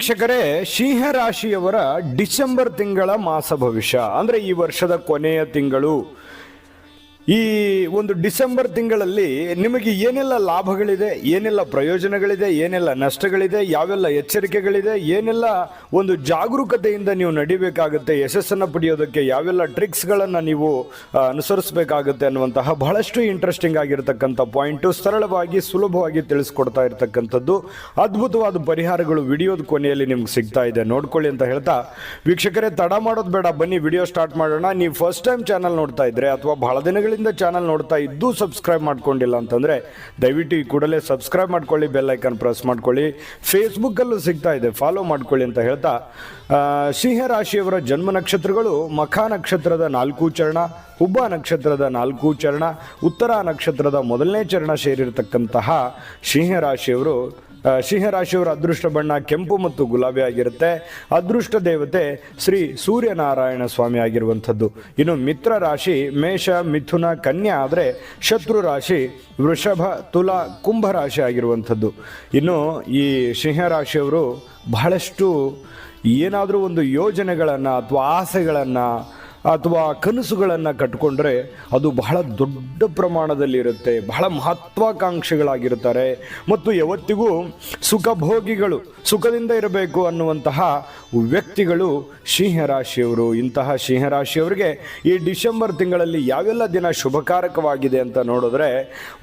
ವೀಕ್ಷಕರೇ ಸಿಂಹ ರಾಶಿಯವರ ಡಿಸೆಂಬರ್ ತಿಂಗಳ ಮಾಸ ಭವಿಷ್ಯ ಅಂದ್ರೆ ಈ ವರ್ಷದ ಕೊನೆಯ ತಿಂಗಳು. ಈ ಒಂದು ಡಿಸೆಂಬರ್ ತಿಂಗಳಲ್ಲಿ ನಿಮಗೆ ಏನೆಲ್ಲ ಲಾಭಗಳಿದೆ, ಏನೆಲ್ಲ ಪ್ರಯೋಜನಗಳಿದೆ, ಏನೆಲ್ಲ ನಷ್ಟಗಳಿದೆ, ಯಾವೆಲ್ಲ ಎಚ್ಚರಿಕೆಗಳಿದೆ, ಏನೆಲ್ಲ ಒಂದು ಜಾಗರೂಕತೆಯಿಂದ ನೀವು ನಡಿಬೇಕಾಗುತ್ತೆ, ಯಶಸ್ಸನ್ನು ಪಡೆಯೋದಕ್ಕೆ ಯಾವೆಲ್ಲ ಟ್ರಿಕ್ಸ್ಗಳನ್ನು ನೀವು ಅನುಸರಿಸಬೇಕಾಗುತ್ತೆ ಅನ್ನುವಂತಹ ಬಹಳಷ್ಟು ಇಂಟ್ರೆಸ್ಟಿಂಗ್ ಆಗಿರತಕ್ಕಂಥ ಪಾಯಿಂಟು ಸರಳವಾಗಿ, ಸುಲಭವಾಗಿ ತಿಳಿಸ್ಕೊಡ್ತಾ ಇರತಕ್ಕಂಥದ್ದು. ಅದ್ಭುತವಾದ ಪರಿಹಾರಗಳು ವಿಡಿಯೋದ ಕೊನೆಯಲ್ಲಿ ನಿಮ್ಗೆ ಸಿಗ್ತಾ ಇದೆ. ನೋಡ್ಕೊಳ್ಳಿ ಅಂತ ಹೇಳ್ತಾ, ವೀಕ್ಷಕರೇ, ತಡ ಮಾಡೋದು ಬೇಡ. ಬನ್ನಿ, ವಿಡಿಯೋ ಸ್ಟಾರ್ಟ್ ಮಾಡೋಣ. ನೀವು ಫಸ್ಟ್ ಟೈಮ್ ಚಾನಲ್ ನೋಡ್ತಾ ಇದ್ರೆ, ಅಥವಾ ಬಹಳ ದಿನಗಳಿಂದ ಚಾನಲ್ ನೋಡ್ತಾ ಇದ್ದು ಸಬ್ಸ್ಕ್ರೈಬ್ ಮಾಡ್ಕೊಂಡಿಲ್ಲ ಅಂತಂದರೆ ದಯವಿಟ್ಟು ಈ ಕೂಡಲೇ ಸಬ್ಸ್ಕ್ರೈಬ್ ಮಾಡ್ಕೊಳ್ಳಿ, ಬೆಲ್ ಐಕನ್ ಪ್ರೆಸ್ ಮಾಡ್ಕೊಳ್ಳಿ. ಫೇಸ್ಬುಕ್ಕಲ್ಲೂ ಸಿಗ್ತಾ ಇದೆ, ಫಾಲೋ ಮಾಡ್ಕೊಳ್ಳಿ ಅಂತ ಹೇಳ್ತಾ. ಸಿಂಹ ರಾಶಿಯವರ ಜನ್ಮ ನಕ್ಷತ್ರಗಳು ಮಖ ನಕ್ಷತ್ರದ ನಾಲ್ಕು ಚರಣ, ಹುಬ್ಬ ನಕ್ಷತ್ರದ ನಾಲ್ಕು ಚರಣ, ಉತ್ತರ ನಕ್ಷತ್ರದ ಮೊದಲನೇ ಚರಣ ಸೇರಿರತಕ್ಕಂತಹ ಸಿಂಹ ರಾಶಿಯವರು ಸಿಂಹರಾಶಿಯವರ ಅದೃಷ್ಟ ಬಣ್ಣ ಕೆಂಪು ಮತ್ತು ಗುಲಾಬಿ ಆಗಿರುತ್ತೆ. ಅದೃಷ್ಟ ದೇವತೆ ಶ್ರೀ ಸೂರ್ಯನಾರಾಯಣ ಸ್ವಾಮಿ ಆಗಿರುವಂಥದ್ದು. ಇನ್ನು ಮಿತ್ರ ರಾಶಿ ಮೇಷ, ಮಿಥುನ, ಕನ್ಯಾ ಆದರೆ ಶತ್ರು ರಾಶಿ ವೃಷಭ, ತುಲ, ಕುಂಭ ರಾಶಿ ಆಗಿರುವಂಥದ್ದು. ಇನ್ನು ಈ ಸಿಂಹರಾಶಿಯವರು ಬಹಳಷ್ಟು ಏನಾದರೂ ಒಂದು ಯೋಜನೆಗಳನ್ನು ಅಥವಾ ಆಸೆಗಳನ್ನು ಅಥವಾ ಕನಸುಗಳನ್ನು ಕಟ್ಕೊಂಡ್ರೆ ಅದು ಬಹಳ ದೊಡ್ಡ ಪ್ರಮಾಣದಲ್ಲಿರುತ್ತೆ, ಬಹಳ ಮಹತ್ವಾಕಾಂಕ್ಷಿಗಳಾಗಿರ್ತಾರೆ ಮತ್ತು ಯಾವತ್ತಿಗೂ ಸುಖಭೋಗಿಗಳು, ಸುಖದಿಂದ ಇರಬೇಕು ಅನ್ನುವಂತಹ ವ್ಯಕ್ತಿಗಳು ಸಿಂಹರಾಶಿಯವರು. ಇಂತಹ ಸಿಂಹರಾಶಿಯವರಿಗೆ ಈ ಡಿಸೆಂಬರ್ ತಿಂಗಳಲ್ಲಿ ಯಾವೆಲ್ಲ ದಿನ ಶುಭಕಾರಕವಾಗಿದೆ ಅಂತ ನೋಡಿದ್ರೆ,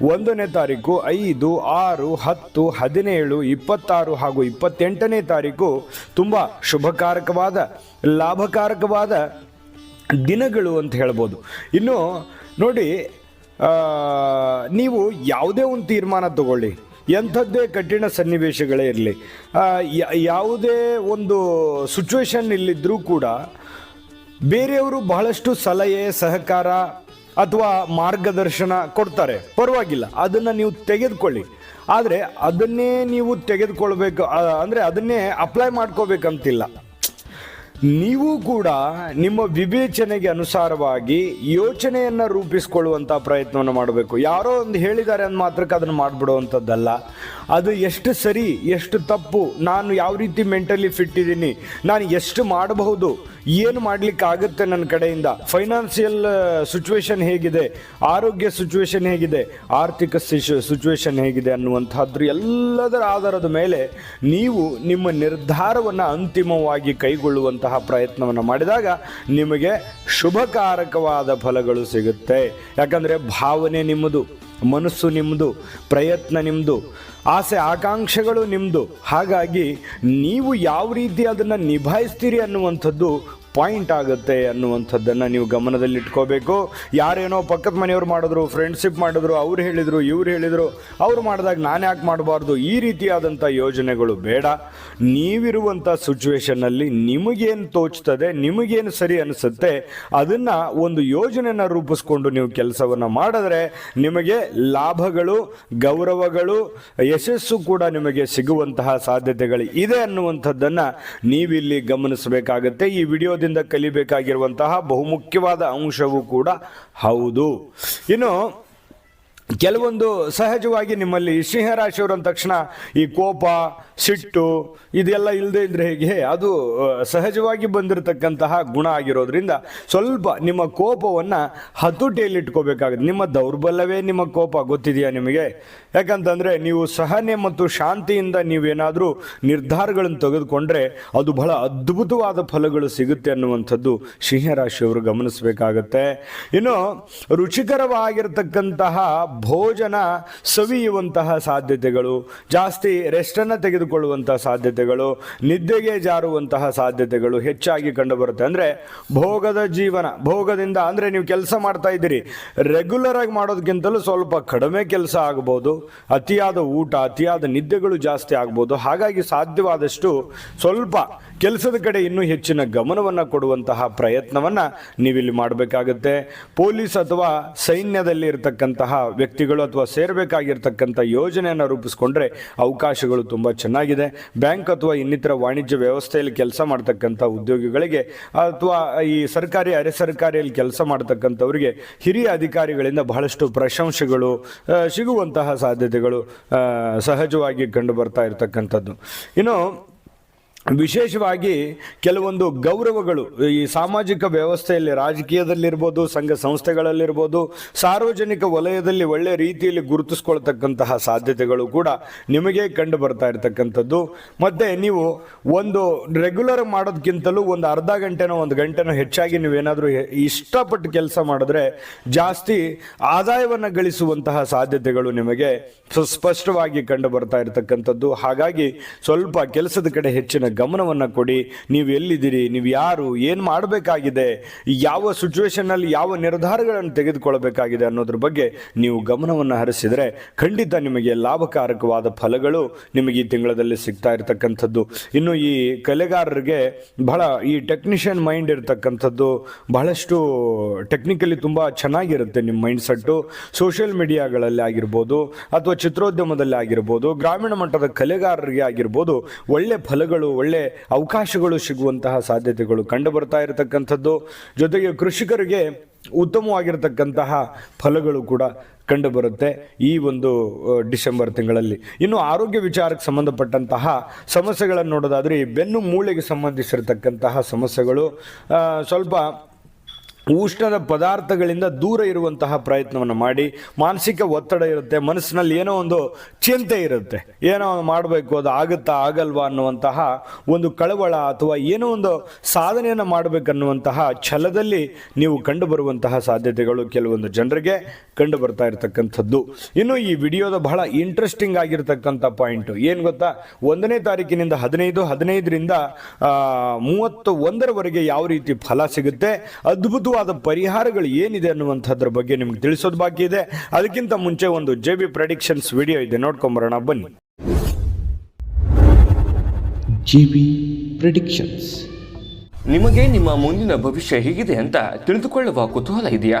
ಒಂದನೇ ತಾರೀಕು ಐದು, ಆರು, ಹತ್ತು, ಹದಿನೇಳು, ಇಪ್ಪತ್ತಾರು ಹಾಗೂ ಇಪ್ಪತ್ತೆಂಟನೇ ತಾರೀಕು ತುಂಬ ಶುಭಕಾರಕವಾದ, ಲಾಭಕಾರಕವಾದ ದಿನಗಳು ಅಂತ ಹೇಳ್ಬೋದು. ಇನ್ನು ನೋಡಿ ನೀವು ಯಾವುದೇ ಒಂದು ತೀರ್ಮಾನ ತಗೊಳ್ಳಿ. ಎಂಥದ್ದೇ ಕಠಿಣ ಸನ್ನಿವೇಶಗಳೇ ಇರಲಿ. ಯಾವುದೇ ಒಂದು ಸಿಚುವೇಶನ್ ಇಲ್ಲಿದ್ದರೂ ಕೂಡ ಬೇರೆಯವರು ಬಹಳಷ್ಟು ಸಲಹೆ, ಸಹಕಾರ ಅಥವಾ ಮಾರ್ಗದರ್ಶನ ಕೊಡ್ತಾರೆ. ಪರವಾಗಿಲ್ಲ, ಅದನ್ನು ನೀವು ತೆಗೆದುಕೊಳ್ಳಿ. ಆದರೆ ಅದನ್ನೇ ನೀವು ತೆಗೆದುಕೊಳ್ಬೇಕು ಅಂದರೆ ಅದನ್ನೇ ಅಪ್ಲೈ ಮಾಡ್ಕೋಬೇಕಂತಿಲ್ಲ. ನೀವು ಕೂಡ ನಿಮ್ಮ ವಿವೇಚನೆಗೆ ಅನುಸಾರವಾಗಿ ಯೋಚನೆಯನ್ನು ರೂಪಿಸ್ಕೊಳ್ಳುವಂಥ ಪ್ರಯತ್ನವನ್ನು ಮಾಡಬೇಕು. ಯಾರೋ ಒಂದು ಹೇಳಿದ್ದಾರೆ ಅಂದ ಮಾತ್ರಕ್ಕೆ ಅದನ್ನು ಮಾಡಿಬಿಡುವಂಥದ್ದಲ್ಲ ಅದು ಎಷ್ಟು ಸರಿ, ಎಷ್ಟು ತಪ್ಪು, ನಾನು ಯಾವ ರೀತಿ ಮೆಂಟಲಿ ಫಿಟ್ ಇದ್ದೀನಿ, ನಾನು ಎಷ್ಟು ಮಾಡಬಹುದು, ಏನು ಮಾಡ್ಲಿಕ್ಕೆ ಆಗುತ್ತೆ ನನ್ನ ಕಡೆಯಿಂದ, ಫೈನಾನ್ಸಿಯಲ್ ಸಿಚುವೇಶನ್ ಹೇಗಿದೆ, ಆರೋಗ್ಯ ಸಿಚುವೇಶನ್ ಹೇಗಿದೆ, ಆರ್ಥಿಕ ಸಿಚುವೇಶನ್ ಹೇಗಿದೆ ಅನ್ನುವಂಥದ್ರ ಎಲ್ಲದರ ಆಧಾರದ ಮೇಲೆ ನೀವು ನಿಮ್ಮ ನಿರ್ಧಾರವನ್ನು ಅಂತಿಮವಾಗಿ ಕೈಗೊಳ್ಳುವಂತಹ ಪ್ರಯತ್ನವನ್ನು ಮಾಡಿದಾಗ ನಿಮಗೆ ಶುಭಕಾರಕವಾದ ಫಲಗಳು ಸಿಗುತ್ತೆ. ಯಾಕಂದರೆ ಭಾವನೆ ನಿಮ್ಮದು, ಮನಸ್ಸು ನಿಮ್ಮದು, ಪ್ರಯತ್ನ ನಿಮ್ಮದು, ಆಸೆ, ಆಕಾಂಕ್ಷೆಗಳು ನಿಮ್ಮದು. ಹಾಗಾಗಿ ನೀವು ಯಾವ ರೀತಿ ಅದನ್ನು ನಿಭಾಯಿಸ್ತೀರಿ ಅನ್ನುವಂಥದ್ದು ಪಾಯಿಂಟ್ ಆಗುತ್ತೆ ಅನ್ನುವಂಥದ್ದನ್ನು ನೀವು ಗಮನದಲ್ಲಿಟ್ಕೋಬೇಕು. ಯಾರೇನೋ ಪಕ್ಕದ ಮನೆಯವ್ರು ಮಾಡಿದ್ರು ಫ್ರೆಂಡ್ಶಿಪ್ ಮಾಡಿದ್ರು, ಅವ್ರು ಹೇಳಿದರು, ಇವ್ರು ಹೇಳಿದರು, ಅವ್ರು ಮಾಡಿದಾಗ ನಾನು ಯಾಕೆ ಮಾಡಬಾರ್ದು? ಈ ರೀತಿಯಾದಂಥ ಯೋಜನೆಗಳು ಬೇಡ. ನೀವಿರುವಂಥ ಸಿಚುವೇಶನ್ನಲ್ಲಿ ನಿಮಗೇನು ತೋಚ್ತದೆ, ನಿಮಗೇನು ಸರಿ ಅನಿಸುತ್ತೆ, ಅದನ್ನು ಒಂದು ಯೋಜನೆಯನ್ನು ರೂಪಿಸ್ಕೊಂಡು ನೀವು ಕೆಲಸವನ್ನು ಮಾಡಿದ್ರೆ ನಿಮಗೆ ಲಾಭಗಳು, ಗೌರವಗಳು, ಯಶಸ್ಸು ಕೂಡ ನಿಮಗೆ ಸಿಗುವಂತಹ ಸಾಧ್ಯತೆಗಳು ಇದೆ ಅನ್ನುವಂಥದ್ದನ್ನು ನೀವಿಲ್ಲಿ ಗಮನಿಸಬೇಕಾಗುತ್ತೆ. ಈ ವಿಡಿಯೋದಿಂದ ಕಲಿಬೇಕಾಗಿರುವಂತಹ ಬಹುಮುಖ್ಯವಾದ ಅಂಶವೂ ಕೂಡ ಹೌದು. ಇನ್ನು ಕೆಲವೊಂದು ಸಹಜವಾಗಿ ನಿಮ್ಮಲ್ಲಿ ಸಿಂಹರಾಶಿಯವರು ಅಂದ ತಕ್ಷಣ ಈ ಕೋಪ, ಸಿಟ್ಟು ಇದೆಲ್ಲ ಇಲ್ಲದೆ ಇದ್ರೆ ಹೇಗೆ? ಅದು ಸಹಜವಾಗಿ ಬಂದಿರತಕ್ಕಂತಹ ಗುಣ ಆಗಿರೋದ್ರಿಂದ ಸ್ವಲ್ಪ ನಿಮ್ಮ ಕೋಪವನ್ನು ಹತೋಟಿಯಲ್ಲಿ ಇಟ್ಕೋಬೇಕಾಗುತ್ತೆ. ನಿಮ್ಮ ದೌರ್ಬಲ್ಯವೇ ನಿಮ್ಮ ಕೋಪ ಗೊತ್ತಿದೆಯಾ ನಿಮಗೆ? ಯಾಕಂತಂದರೆ ನೀವು ಸಹನೆ ಮತ್ತು ಶಾಂತಿಯಿಂದ ನೀವೇನಾದರೂ ನಿರ್ಧಾರಗಳನ್ನು ತೆಗೆದುಕೊಂಡ್ರೆ ಅದು ಬಹಳ ಅದ್ಭುತವಾದ ಫಲಗಳು ಸಿಗುತ್ತೆ ಅನ್ನುವಂಥದ್ದು ಸಿಂಹರಾಶಿಯವರು ಗಮನಿಸಬೇಕಾಗತ್ತೆ. ಇನ್ನು ರುಚಿಕರವಾಗಿರ್ತಕ್ಕಂತಹ ಭೋಜನ ಸವಿಯುವಂತಹ ಸಾಧ್ಯತೆಗಳು, ಜಾಸ್ತಿ ರೆಸ್ಟನ್ನು ತೆಗೆದುಕೊಳ್ಳುವಂತಹ ಸಾಧ್ಯತೆಗಳು, ನಿದ್ದೆಗೆ ಜಾರುವಂತಹ ಸಾಧ್ಯತೆಗಳು ಹೆಚ್ಚಾಗಿ ಕಂಡುಬರುತ್ತೆ. ಅಂದರೆ ಭೋಗದ ಜೀವನ, ಭೋಗದಿಂದ ಅಂದರೆ ನೀವು ಕೆಲಸ ಮಾಡ್ತಾ ಇದ್ದೀರಿ. ರೆಗ್ಯುಲರ್ ಆಗಿ ಮಾಡೋದಕ್ಕಿಂತಲೂ ಸ್ವಲ್ಪ ಕಡಿಮೆ ಕೆಲಸ ಆಗ್ಬೋದು. ಅತಿಯಾದ ಊಟ, ಅತಿಯಾದ ನಿದ್ದೆಗಳು ಜಾಸ್ತಿ ಆಗ್ಬೋದು. ಹಾಗಾಗಿ ಸಾಧ್ಯವಾದಷ್ಟು ಸ್ವಲ್ಪ ಕೆಲಸದ ಕಡೆ ಇನ್ನೂ ಹೆಚ್ಚಿನ ಗಮನವನ್ನು ಕೊಡುವಂತಹ ಪ್ರಯತ್ನವನ್ನು ನೀವಿಲ್ಲಿ ಮಾಡಬೇಕಾಗುತ್ತೆ. ಪೊಲೀಸ್ ಅಥವಾ ಸೈನ್ಯದಲ್ಲಿ ಇರತಕ್ಕಂತಹ ವ್ಯಕ್ತಿಗಳು ಅಥವಾ ಸೇರಬೇಕಾಗಿರ್ತಕ್ಕಂಥ ಯೋಜನೆಯನ್ನು ರೂಪಿಸ್ಕೊಂಡ್ರೆ ಅವಕಾಶಗಳು ತುಂಬ ಚೆನ್ನಾಗಿದೆ. ಬ್ಯಾಂಕ್ ಅಥವಾ ಇನ್ನಿತರ ವಾಣಿಜ್ಯ ವ್ಯವಸ್ಥೆಯಲ್ಲಿ ಕೆಲಸ ಮಾಡ್ತಕ್ಕಂಥ ಉದ್ಯೋಗಿಗಳಿಗೆ ಅಥವಾ ಈ ಸರ್ಕಾರಿ, ಅರೆ ಸರ್ಕಾರಿಯಲ್ಲಿ ಕೆಲಸ ಮಾಡ್ತಕ್ಕಂಥವರಿಗೆ ಹಿರಿಯ ಅಧಿಕಾರಿಗಳಿಂದ ಬಹಳಷ್ಟು ಪ್ರಶಂಸೆಗಳು ಸಿಗುವಂತಹ ಸಾಧ್ಯತೆಗಳು ಸಹಜವಾಗಿ ಕಂಡು ಬರ್ತಾ ಇರತಕ್ಕಂಥದ್ದು. ಇನ್ನು ವಿಶೇಷವಾಗಿ ಕೆಲವೊಂದು ಗೌರವಗಳು, ಈ ಸಾಮಾಜಿಕ ವ್ಯವಸ್ಥೆಯಲ್ಲಿ ರಾಜಕೀಯದಲ್ಲಿರ್ಬೋದು, ಸಂಘ ಸಂಸ್ಥೆಗಳಲ್ಲಿರ್ಬೋದು, ಸಾರ್ವಜನಿಕ ವಲಯದಲ್ಲಿ ಒಳ್ಳೆಯ ರೀತಿಯಲ್ಲಿ ಗುರುತಿಸ್ಕೊಳ್ತಕ್ಕಂತಹ ಸಾಧ್ಯತೆಗಳು ಕೂಡ ನಿಮಗೆ ಕಂಡು ಬರ್ತಾ ಇರತಕ್ಕಂಥದ್ದು. ಮತ್ತೆ ನೀವು ಒಂದು ರೆಗ್ಯುಲರ್ ಮಾಡೋದಕ್ಕಿಂತಲೂ ಒಂದು ಅರ್ಧ ಗಂಟೆನೋ ಒಂದು ಗಂಟೆನೋ ಹೆಚ್ಚಾಗಿ ನೀವೇನಾದರೂ ಇಷ್ಟಪಟ್ಟು ಕೆಲಸ ಮಾಡಿದ್ರೆ ಜಾಸ್ತಿ ಆದಾಯವನ್ನು ಗಳಿಸುವಂತಹ ಸಾಧ್ಯತೆಗಳು ನಿಮಗೆ ಸುಸ್ಪಷ್ಟವಾಗಿ ಸ್ಪಷ್ಟವಾಗಿ ಕಂಡು ಬರ್ತಾ ಇರತಕ್ಕಂಥದ್ದು. ಹಾಗಾಗಿ ಸ್ವಲ್ಪ ಕೆಲಸದ ಕಡೆ ಹೆಚ್ಚಿನ ಗಮನವನ್ನು ಕೊಡಿ. ನೀವು ಎಲ್ಲಿದ್ದೀರಿ? ನೀವು ಯಾರು? ಏನು ಮಾಡಬೇಕಾಗಿದೆ? ಯಾವ ಸಿಚುವೇಶನ್ನಲ್ಲಿ ಯಾವ ನಿರ್ಧಾರಗಳನ್ನು ತೆಗೆದುಕೊಳ್ಳಬೇಕಾಗಿದೆ ಅನ್ನೋದ್ರ ಬಗ್ಗೆ ನೀವು ಗಮನವನ್ನು ಹರಿಸಿದರೆ ಖಂಡಿತ ನಿಮಗೆ ಲಾಭಕಾರಕವಾದ ಫಲಗಳು ನಿಮಗೆ ಈ ತಿಂಗಳಲ್ಲಿ ಸಿಗ್ತಾ ಇರತಕ್ಕಂಥದ್ದು. ಇನ್ನು ಈ ಕಲೆಗಾರರಿಗೆ ಬಹಳ ಈ ಟೆಕ್ನಿಷಿಯನ್ ಮೈಂಡ್ ಇರತಕ್ಕಂಥದ್ದು ಬಹಳಷ್ಟು ಟೆಕ್ನಿಕಲಿ ತುಂಬ ಚೆನ್ನಾಗಿರುತ್ತೆ ನಿಮ್ಮ ಮೈಂಡ್ ಸೆಟ್ಟು ಸೋಷಿಯಲ್ ಮೀಡಿಯಾಗಳಲ್ಲಿ ಆಗಿರ್ಬೋದು ಅಥವಾ ಚಿತ್ರೋದ್ಯಮದಲ್ಲಿ ಆಗಿರ್ಬೋದು, ಗ್ರಾಮೀಣ ಮಟ್ಟದ ಕಲೆಗಾರರಿಗೆ ಆಗಿರ್ಬೋದು ಒಳ್ಳೆ ಫಲಗಳು, ಒಳ್ಳೆ ಅವಕಾಶಗಳು ಸಿಗುವಂತಹ ಸಾಧ್ಯತೆಗಳು ಕಂಡು ಬರ್ತಾ ಇರತಕ್ಕಂಥದ್ದು. ಜೊತೆಗೆ ಕೃಷಿಕರಿಗೆ ಉತ್ತಮವಾಗಿರತಕ್ಕಂತಹ ಫಲಗಳು ಕೂಡ ಕಂಡು ಬರುತ್ತೆ ಈ ಒಂದು ಡಿಸೆಂಬರ್ ತಿಂಗಳಲ್ಲಿ. ಇನ್ನು ಆರೋಗ್ಯ ವಿಚಾರಕ್ಕೆ ಸಂಬಂಧಪಟ್ಟಂತಹ ಸಮಸ್ಯೆಗಳನ್ನು ನೋಡೋದಾದ್ರೆ ಬೆನ್ನು ಮೂಳೆಗೆ ಸಂಬಂಧಿಸಿರತಕ್ಕಂತಹ ಸಮಸ್ಯೆಗಳು ಸ್ವಲ್ಪ ಉಷ್ಣದ ಪದಾರ್ಥಗಳಿಂದ ದೂರ ಇರುವಂತಹ ಪ್ರಯತ್ನವನ್ನು ಮಾಡಿ ಮಾನಸಿಕ ಒತ್ತಡ ಇರುತ್ತೆ, ಮನಸ್ಸಿನಲ್ಲಿ ಏನೋ ಒಂದು ಚಿಂತೆ ಇರುತ್ತೆ. ಏನೋ ಮಾಡಬೇಕು, ಅದು ಆಗುತ್ತಾ, ಆಗಲ್ವಾ ಅನ್ನುವಂತಹ ಒಂದು ಕಳವಳ ಅಥವಾ ಏನೋ ಒಂದು ಸಾಧನೆಯನ್ನು ಮಾಡಬೇಕನ್ನುವಂತಹ ಛಲದಲ್ಲಿ ನೀವು ಕಂಡುಬರುವಂತಹ ಸಾಧ್ಯತೆಗಳು ಕೆಲವೊಂದು ಜನರಿಗೆ ಕಂಡು ಬರ್ತಾ ಇರತಕ್ಕಂಥದ್ದು. ಇನ್ನು ಈ ವಿಡಿಯೋದ ಬಹಳ ಇಂಟ್ರೆಸ್ಟಿಂಗ್ ಆಗಿರತಕ್ಕಂಥ ಪಾಯಿಂಟ್ ಏನು ಗೊತ್ತಾ? ಒಂದನೇ ತಾರೀಕಿನಿಂದ ಹದಿನೈದು, ಹದಿನೈದರಿಂದ ಮೂವತ್ತು ಒಂದರವರೆಗೆ ಯಾವ ರೀತಿ ಫಲ ಸಿಗುತ್ತೆ? ಅದ್ಭುತವಾದ ಪರಿಹಾರಗಳು ಏನಿದೆ ಅನ್ನುವಂಥದ್ರ ಬಗ್ಗೆ ನಿಮ್ಗೆ ತಿಳಿಸೋದು ಬಾಕಿ ಇದೆ. ಅದಕ್ಕಿಂತ ಮುಂಚೆ ಒಂದು ಜೆ ಬಿ ಪ್ರೆಡಿಕ್ಷನ್ಸ್ ವಿಡಿಯೋ ಇದೆ ನೋಡ್ಕೊಂಬರೋಣ ಬನ್ನಿ. J B predictions. ನಿಮಗೆ ನಿಮ್ಮ ಮುಂದಿನ ಭವಿಷ್ಯ ಹೇಗಿದೆ ಅಂತ ತಿಳಿದುಕೊಳ್ಳುವ ಕುತೂಹಲ ಇದೆಯಾ?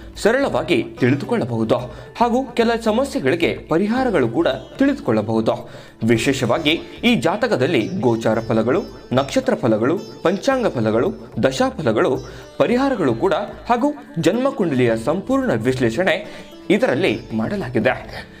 ಸರಳವಾಗಿ ತಿಳಿದುಕೊಳ್ಳಬಹುದು. ಹಾಗೂ ಕೆಲ ಸಮಸ್ಯೆಗಳಿಗೆ ಪರಿಹಾರಗಳು ಕೂಡ ತಿಳಿದುಕೊಳ್ಳಬಹುದು. ವಿಶೇಷವಾಗಿ ಈ ಜಾತಕದಲ್ಲಿ ಗೋಚಾರ ಫಲಗಳು, ನಕ್ಷತ್ರ ಫಲಗಳು, ಪಂಚಾಂಗ ಫಲಗಳು ದಶಾಫಲಗಳು ಪರಿಹಾರಗಳು ಕೂಡ ಹಾಗೂ ಜನ್ಮಕುಂಡಲಿಯ ಸಂಪೂರ್ಣ ವಿಶ್ಲೇಷಣೆ ಇದರಲ್ಲಿ ಮಾಡಲಾಗಿದೆ.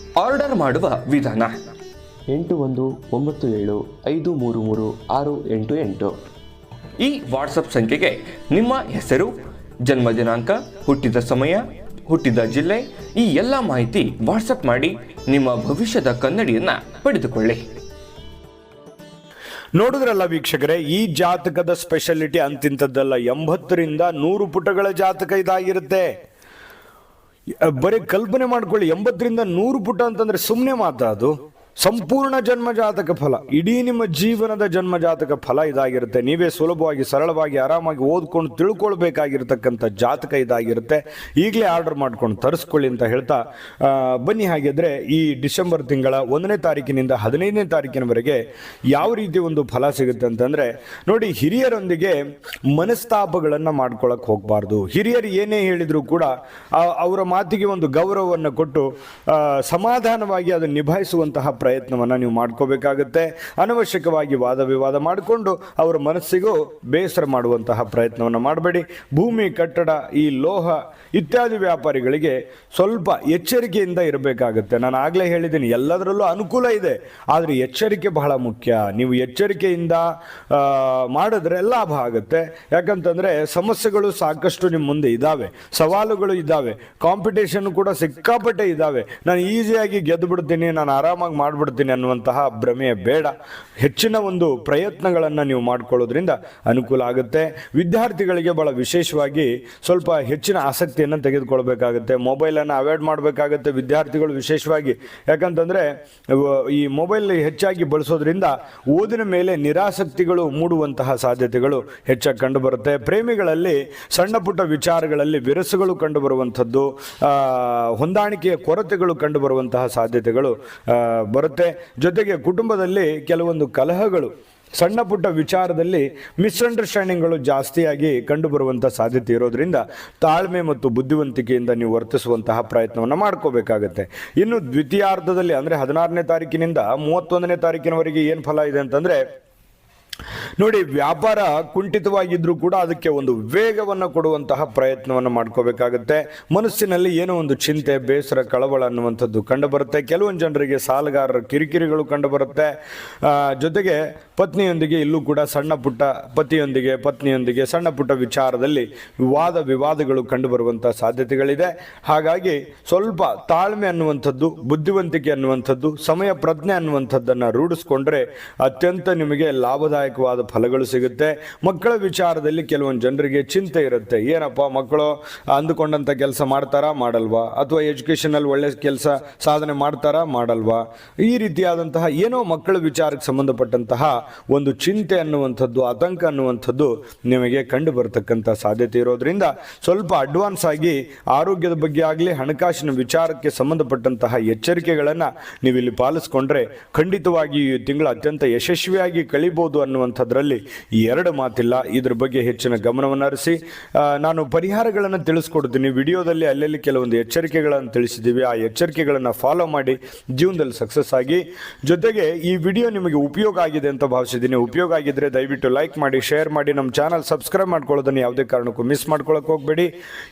ಆರ್ಡರ್ ಮಾಡುವ ವಿಧಾನ. ಎಂಟು ಒಂದು ಒಂಬತ್ತು ಏಳು ಐದು ಮೂರು ಮೂರು ಆರು ಎಂಟು ಎಂಟು. ಈ ವಾಟ್ಸಪ್ ಸಂಖ್ಯೆಗೆ ನಿಮ್ಮ ಹೆಸರು ಜನ್ಮ ದಿನಾಂಕ ಹುಟ್ಟಿದ ಸಮಯ ಹುಟ್ಟಿದ ಜಿಲ್ಲೆ ಈ ಎಲ್ಲ ಮಾಹಿತಿ ವಾಟ್ಸಪ್ ಮಾಡಿ ನಿಮ್ಮ ಭವಿಷ್ಯದ ಕನ್ನಡಿಯನ್ನ ಪಡೆದುಕೊಳ್ಳಿ. ನೋಡಿದ್ರಲ್ಲ ವೀಕ್ಷಕರೇ ಈ ಜಾತಕದ ಸ್ಪೆಷಾಲಿಟಿ ಅಂತಿಂತದ್ದಲ್ಲ ಎಂಬತ್ತರಿಂದ ನೂರು ಪುಟಗಳ ಜಾತಕ ಇದಾಗಿರುತ್ತೆ. ಬರೀ ಕಲ್ಪನೆ ಮಾಡ್ಕೊಳ್ಳಿ ಎಂಬತ್ತರಿಂದ ನೂರು ಪುಟ ಅಂತಂದ್ರೆ ಸುಮ್ಮನೆ ಮಾತಾ ಅದು. ಸಂಪೂರ್ಣ ಜನ್ಮಜಾತಕ ಫಲ. ಇಡೀ ನಿಮ್ಮ ಜೀವನದ ಜನ್ಮಜಾತಕ ಫಲ ಇದಾಗಿರುತ್ತೆ. ನೀವೇ ಸುಲಭವಾಗಿ, ಸರಳವಾಗಿ, ಆರಾಮಾಗಿ ಓದ್ಕೊಂಡು ತಿಳ್ಕೊಳ್ಬೇಕಾಗಿರ್ತಕ್ಕಂಥ ಜಾತಕ ಇದಾಗಿರುತ್ತೆ. ಈಗಲೇ ಆರ್ಡರ್ ಮಾಡ್ಕೊಂಡು ತರಿಸ್ಕೊಳ್ಳಿ ಅಂತ ಹೇಳ್ತಾ ಬನ್ನಿ ಹಾಗಿದ್ರೆ ಈ ಡಿಸೆಂಬರ್ ತಿಂಗಳ ಒಂದನೇ ತಾರೀಕಿನಿಂದ ಹದಿನೈದನೇ ತಾರೀಕಿನವರೆಗೆ ಯಾವ ರೀತಿ ಒಂದು ಫಲ ಸಿಗುತ್ತೆ ಅಂತಂದ್ರೆ, ನೋಡಿ ಹಿರಿಯರೊಂದಿಗೆ ಮನಸ್ತಾಪಗಳನ್ನು ಮಾಡ್ಕೊಳಕ್ ಹೋಗಬಾರ್ದು. ಹಿರಿಯರು ಏನೇ ಹೇಳಿದ್ರು ಕೂಡ ಅವರ ಮಾತಿಗೆ ಒಂದು ಗೌರವವನ್ನು ಕೊಟ್ಟು ಸಮಾಧಾನವಾಗಿ ಅದನ್ನು ನಿಭಾಯಿಸುವಂತಹ ಪ್ರಯತ್ನವನ್ನು ನೀವು ಮಾಡ್ಕೋಬೇಕಾಗುತ್ತೆ. ಅನವಶ್ಯಕವಾಗಿ ವಾದ ವಿವಾದ ಮಾಡಿಕೊಂಡು ಅವರ ಮನಸ್ಸಿಗೂ ಬೇಸರ ಮಾಡುವಂತಹ ಪ್ರಯತ್ನವನ್ನು ಮಾಡಬೇಡಿ. ಭೂಮಿ, ಕಟ್ಟಡ, ಈ ಲೋಹ ಇತ್ಯಾದಿ ವ್ಯಾಪಾರಿಗಳಿಗೆ ಸ್ವಲ್ಪ ಎಚ್ಚರಿಕೆಯಿಂದ ಇರಬೇಕಾಗುತ್ತೆ. ನಾನು ಆಗಲೇ ಹೇಳಿದ್ದೀನಿ, ಎಲ್ಲದರಲ್ಲೂ ಅನುಕೂಲ ಇದೆ. ಆದರೆ ಎಚ್ಚರಿಕೆ ಬಹಳ ಮುಖ್ಯ. ನೀವು ಎಚ್ಚರಿಕೆಯಿಂದ ಮಾಡಿದ್ರೆ ಲಾಭ ಆಗುತ್ತೆ. ಯಾಕಂತಂದರೆ ಸಮಸ್ಯೆಗಳು ಸಾಕಷ್ಟು ನಿಮ್ಮ ಮುಂದೆ ಇದ್ದಾವೆ ಸವಾಲುಗಳು ಇದ್ದಾವೆ ಕಾಂಪಿಟೇಷನ್ ಕೂಡ ಸಿಕ್ಕಾಪಟ್ಟೆ ಇದ್ದಾವೆ ನಾನು ಈಸಿಯಾಗಿ ಗೆದ್ದು ಬಿಡ್ತೀನಿ ನಾನು ಆರಾಮಾಗಿ ಮಾಡಿಬಿಡ್ತೀನಿ ಅನ್ನುವಂತಹ ಭ್ರಮೆ ಬೇಡ. ಹೆಚ್ಚಿನ ಒಂದು ಪ್ರಯತ್ನಗಳನ್ನು ನೀವು ಮಾಡ್ಕೊಳ್ಳೋದ್ರಿಂದ ಅನುಕೂಲ ಆಗುತ್ತೆ. ವಿದ್ಯಾರ್ಥಿಗಳಿಗೆ ಭಾಳ ವಿಶೇಷವಾಗಿ ಸ್ವಲ್ಪ ಹೆಚ್ಚಿನ ಆಸಕ್ತಿಯನ್ನು ತೆಗೆದುಕೊಳ್ಬೇಕಾಗುತ್ತೆ. ಮೊಬೈಲನ್ನು ಅವಾಯ್ಡ್ ಮಾಡಬೇಕಾಗುತ್ತೆ ವಿದ್ಯಾರ್ಥಿಗಳು ವಿಶೇಷವಾಗಿ. ಯಾಕಂತಂದರೆ ಈ ಮೊಬೈಲ್ ಹೆಚ್ಚಾಗಿ ಬಳಸೋದ್ರಿಂದ ಓದಿನ ಮೇಲೆ ನಿರಾಸಕ್ತಿಗಳು ಮೂಡುವಂತಹ ಸಾಧ್ಯತೆಗಳು ಹೆಚ್ಚಾಗಿ ಕಂಡುಬರುತ್ತೆ. ಪ್ರೇಮಿಗಳಲ್ಲಿ ಸಣ್ಣ ಪುಟ್ಟ ವಿಚಾರಗಳಲ್ಲಿ ವಿರಸಗಳು ಕಂಡುಬರುವಂಥದ್ದು ಹೊಂದಾಣಿಕೆಯ ಕೊರತೆಗಳು ಕಂಡುಬರುವಂತಹ ಸಾಧ್ಯತೆಗಳು ಬರುತ್ತೆ. ಜೊತೆಗೆ ಕುಟುಂಬದಲ್ಲಿ ಕೆಲವೊಂದು ಕಲಹಗಳು, ಸಣ್ಣ ಪುಟ್ಟ ವಿಚಾರದಲ್ಲಿ ಮಿಸ್ಅಂಡರ್ಸ್ಟ್ಯಾಂಡಿಂಗ್ಗಳು ಜಾಸ್ತಿಯಾಗಿ ಕಂಡುಬರುವಂಥ ಸಾಧ್ಯತೆ ಇರೋದರಿಂದ ತಾಳ್ಮೆ ಮತ್ತು ಬುದ್ಧಿವಂತಿಕೆಯಿಂದ ನೀವು ವರ್ತಿಸುವಂತಹ ಪ್ರಯತ್ನವನ್ನು ಮಾಡ್ಕೋಬೇಕಾಗತ್ತೆ. ಇನ್ನು ದ್ವಿತೀಯಾರ್ಧದಲ್ಲಿ ಅಂದರೆ ಹದಿನಾರನೇ ತಾರೀಕಿನಿಂದ ಮೂವತ್ತೊಂದನೇ ತಾರೀಕಿನವರೆಗೆ ಏನು ಫಲ ಇದೆ ಅಂತಂದರೆ ನೋಡಿ, ವ್ಯಾಪಾರ ಕುಂಠಿತವಾಗಿದ್ರೂ ಕೂಡ ಅದಕ್ಕೆ ಒಂದು ವೇಗವನ್ನು ಕೊಡುವಂತಹ ಪ್ರಯತ್ನವನ್ನು ಮಾಡ್ಕೋಬೇಕಾಗುತ್ತೆ. ಮನಸ್ಸಿನಲ್ಲಿ ಏನೋ ಒಂದು ಚಿಂತೆ, ಬೇಸರ, ಕಳವಳ ಅನ್ನುವಂಥದ್ದು ಕಂಡುಬರುತ್ತೆ. ಕೆಲವೊಂದು ಜನರಿಗೆ ಸಾಲಗಾರರ ಕಿರಿಕಿರಿಗಳು ಕಂಡುಬರುತ್ತೆ. ಜೊತೆಗೆ ಪತ್ನಿಯೊಂದಿಗೆ ಇಲ್ಲೂ ಕೂಡ ಸಣ್ಣ ಪುಟ್ಟ ಪತಿಯೊಂದಿಗೆ, ಪತ್ನಿಯೊಂದಿಗೆ ಸಣ್ಣ ಪುಟ್ಟ ವಿಚಾರದಲ್ಲಿ ವಾದ ವಿವಾದಗಳು ಕಂಡುಬರುವಂಥ ಸಾಧ್ಯತೆಗಳಿದೆ. ಹಾಗಾಗಿ ಸ್ವಲ್ಪ ತಾಳ್ಮೆ ಅನ್ನುವಂಥದ್ದು, ಬುದ್ಧಿವಂತಿಕೆ ಅನ್ನುವಂಥದ್ದು, ಸಮಯ ಪ್ರಜ್ಞೆ ಅನ್ನುವಂಥದ್ದನ್ನು ರೂಢಿಸ್ಕೊಂಡ್ರೆ ಅತ್ಯಂತ ನಿಮಗೆ ಲಾಭದಾಯಕವಾದ ಫಲಗಳು ಸಿಗುತ್ತೆ. ಮಕ್ಕಳ ವಿಚಾರದಲ್ಲಿ ಕೆಲವೊಂದು ಜನರಿಗೆ ಚಿಂತೆ ಇರುತ್ತೆ. ಏನಪ್ಪ ಮಕ್ಕಳು ಅಂದುಕೊಂಡಂಥ ಕೆಲಸ ಮಾಡ್ತಾರಾ? ಮಾಡಲ್ವಾ? ಅಥವಾ ಎಜುಕೇಷನಲ್ಲಿ ಒಳ್ಳೆ ಕೆಲಸ ಸಾಧನೆ ಮಾಡ್ತಾರಾ? ಮಾಡಲ್ವಾ? ಈ ರೀತಿಯಾದಂತಹ ಏನೋ ಮಕ್ಕಳ ವಿಚಾರಕ್ಕೆ ಸಂಬಂಧಪಟ್ಟಂತಹ ಒಂದು ಚಿಂತೆ ಅನ್ನುವಂಥದ್ದು, ಆತಂಕ ಅನ್ನುವಂಥದ್ದು ನಿಮಗೆ ಕಂಡು ಬರತಕ್ಕಂಥ ಸಾಧ್ಯತೆ ಇರೋದ್ರಿಂದ ಸ್ವಲ್ಪ ಅಡ್ವಾನ್ಸ್ ಆಗಿ ಆರೋಗ್ಯದ ಬಗ್ಗೆ ಆಗಲಿ, ಹಣಕಾಸಿನ ವಿಚಾರಕ್ಕೆ ಸಂಬಂಧಪಟ್ಟಂತಹ ಎಚ್ಚರಿಕೆಗಳನ್ನು ನೀವು ಇಲ್ಲಿ ಪಾಲಿಸ್ಕೊಂಡ್ರೆ ಖಂಡಿತವಾಗಿ ಈ ತಿಂಗಳು ಅತ್ಯಂತ ಯಶಸ್ವಿಯಾಗಿ ಕಳಿಬೋದು ಅನ್ನುವಂಥದ್ರಲ್ಲಿ ಎರಡು ಮಾತಿಲ್ಲ. ಇದ್ರ ಬಗ್ಗೆ ಹೆಚ್ಚಿನ ಗಮನವನ್ನು ಹರಿಸಿ ನಾನು ಪರಿಹಾರಗಳನ್ನು ತಿಳಿಸ್ಕೊಡ್ತೀನಿ. ವಿಡಿಯೋದಲ್ಲಿ ಅಲ್ಲಲ್ಲಿ ಕೆಲವೊಂದು ಎಚ್ಚರಿಕೆಗಳನ್ನು ತಿಳಿಸಿದ್ದೀವಿ. ಆ ಎಚ್ಚರಿಕೆಗಳನ್ನು ಫಾಲೋ ಮಾಡಿ ಜೀವನದಲ್ಲಿ ಸಕ್ಸಸ್ ಆಗಿ, ಜೊತೆಗೆ ಈ ವಿಡಿಯೋ ನಿಮಗೆ ಉಪಯೋಗ ಆಗಿದೆ ಅಂತ ಭಾವಿಸಿದ್ದೀನಿ. ಉಪಯೋಗ ಆಗಿದ್ರೆ ದಯವಿಟ್ಟು ಲೈಕ್ ಮಾಡಿ ಶೇರ್ ಮಾಡಿ. ನಮ್ಮ ಚಾನಲ್ ಸಬ್ಸ್ಕ್ರೈಬ್ ಮಾಡ್ಕೊಳ್ಳೋದನ್ನು ಯಾವುದೇ ಕಾರಣಕ್ಕೂ ಮಿಸ್ ಮಾಡ್ಕೊಳ್ಳೋಕೆ ಹೋಗಬೇಡಿ.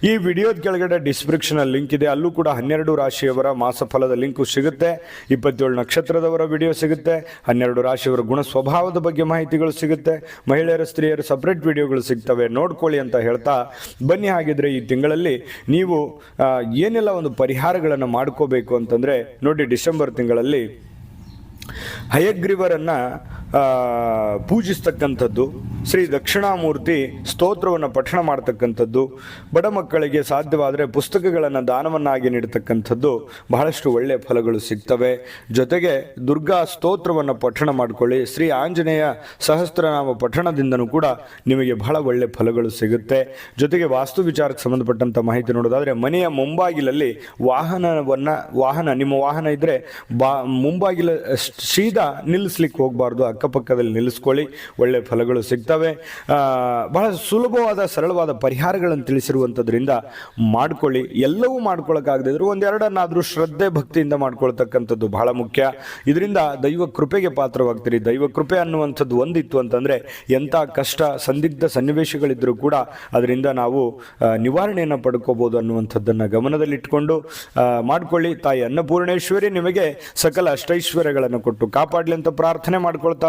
ಈ ವಿಡಿಯೋದ ಕೆಳಗಡೆ ಡಿಸ್ಕ್ರಿಪ್ಷನಲ್ಲಿ ಲಿಂಕ್ ಇದೆ. ಅಲ್ಲೂ ಕೂಡ ಹನ್ನೆರಡು ರಾಶಿಯವರ ಮಾಸಫಲದ ಲಿಂಕು ಸಿಗುತ್ತೆ. ಇಪ್ಪತ್ತೇಳು ನಕ್ಷತ್ರದವರ ವಿಡಿಯೋ ಸಿಗುತ್ತೆ. ಹನ್ನೆರಡು ರಾಶಿಯವರ ಗುಣ ಸ್ವಭಾವದ ಬಗ್ಗೆ ಮಾಹಿತಿಗಳು ಸಿಗುತ್ತೆ. ಮಹಿಳೆಯರ, ಸ್ತ್ರೀಯರ ಸಪ್ರೇಟ್ ವಿಡಿಯೋಗಳು ಸಿಗ್ತವೆ. ನೋಡ್ಕೊಳ್ಳಿ ಅಂತ ಹೇಳ್ತಾ ಬನ್ನಿ ಹಾಗಿದ್ರೆ ಈ ತಿಂಗಳಲ್ಲಿ ನೀವು ಏನೆಲ್ಲ ಒಂದು ಪರಿಹಾರಗಳನ್ನು ಮಾಡ್ಕೋಬೇಕು ಅಂತಂದರೆ ನೋಡಿ ಡಿಸೆಂಬರ್ ತಿಂಗಳಲ್ಲಿ ಹಯಗ್ರೀವರನ್ನು ಪೂಜಿಸ್ತಕ್ಕಂಥದ್ದು ಶ್ರೀ ದಕ್ಷಿಣಾಮೂರ್ತಿ ಸ್ತೋತ್ರವನ್ನು ಪಠಣ ಮಾಡ್ತಕ್ಕಂಥದ್ದು, ಬಡ ಮಕ್ಕಳಿಗೆ ಸಾಧ್ಯವಾದರೆ ಪುಸ್ತಕಗಳನ್ನು ದಾನವನ್ನಾಗಿ ನೀಡತಕ್ಕಂಥದ್ದು ಬಹಳಷ್ಟು ಒಳ್ಳೆಯ ಫಲಗಳು ಸಿಗ್ತವೆ. ಜೊತೆಗೆ ದುರ್ಗಾ ಸ್ತೋತ್ರವನ್ನು ಪಠಣ ಮಾಡಿಕೊಳ್ಳಿ. ಶ್ರೀ ಆಂಜನೇಯ ಸಹಸ್ರನಾಮ ಪಠಣದಿಂದನೂ ಕೂಡ ನಿಮಗೆ ಬಹಳ ಒಳ್ಳೆಯ ಫಲಗಳು ಸಿಗುತ್ತೆ. ಜೊತೆಗೆ ವಾಸ್ತು ವಿಚಾರಕ್ಕೆ ಸಂಬಂಧಪಟ್ಟಂಥ ಮಾಹಿತಿ ನೋಡೋದಾದರೆ, ಮನೆಯ ಮುಂಬಾಗಿಲಲ್ಲಿ ವಾಹನವನ್ನು, ವಾಹನ, ನಿಮ್ಮ ವಾಹನ ಇದ್ದರೆ ಬಾ, ಮುಂಬಾಗಿಲ ಸೀದಾ ನಿಲ್ಲಿಸ್ಲಿಕ್ಕೆ ಹೋಗಬಾರ್ದು. ಅಕ್ಕಪಕ್ಕದಲ್ಲಿ ನಿಲ್ಲಿಸ್ಕೊಳ್ಳಿ. ಒಳ್ಳೆಯ ಫಲಗಳು ಸಿಗ್ತವೆ. ಬಹಳ ಸುಲಭವಾದ, ಸರಳವಾದ ಪರಿಹಾರಗಳನ್ನು ತಿಳಿಸಿರುವಂಥದ್ರಿಂದ ಮಾಡ್ಕೊಳ್ಳಿ. ಎಲ್ಲವೂ ಮಾಡ್ಕೊಳ್ಳೋಕ್ಕಾಗದಿದ್ರು ಒಂದೆರಡನ್ನಾದರೂ ಶ್ರದ್ಧೆ ಭಕ್ತಿಯಿಂದ ಮಾಡ್ಕೊಳ್ತಕ್ಕಂಥದ್ದು ಬಹಳ ಮುಖ್ಯ. ಇದರಿಂದ ದೈವ ಕೃಪೆಗೆ ಪಾತ್ರವಾಗ್ತೀರಿ. ದೈವ ಕೃಪೆ ಅನ್ನುವಂಥದ್ದು ಒಂದಿತ್ತು ಅಂತಂದರೆ ಎಂಥ ಕಷ್ಟ, ಸಂದಿಗ್ಧ ಸನ್ನಿವೇಶಗಳಿದ್ದರೂ ಕೂಡ ಅದರಿಂದ ನಾವು ನಿವಾರಣೆಯನ್ನು ಪಡ್ಕೋಬೋದು ಅನ್ನುವಂಥದ್ದನ್ನು ಗಮನದಲ್ಲಿಟ್ಟುಕೊಂಡು ಮಾಡ್ಕೊಳ್ಳಿ. ತಾಯಿ ಅನ್ನಪೂರ್ಣೇಶ್ವರಿ ನಿಮಗೆ ಸಕಲ ಅಷ್ಟೈಶ್ವರ್ಯಗಳನ್ನು ಕೊಟ್ಟು ಕಾಪಾಡಲಿ ಅಂತ ಪ್ರಾರ್ಥನೆ ಮಾಡ್ಕೊಳ್ತಾ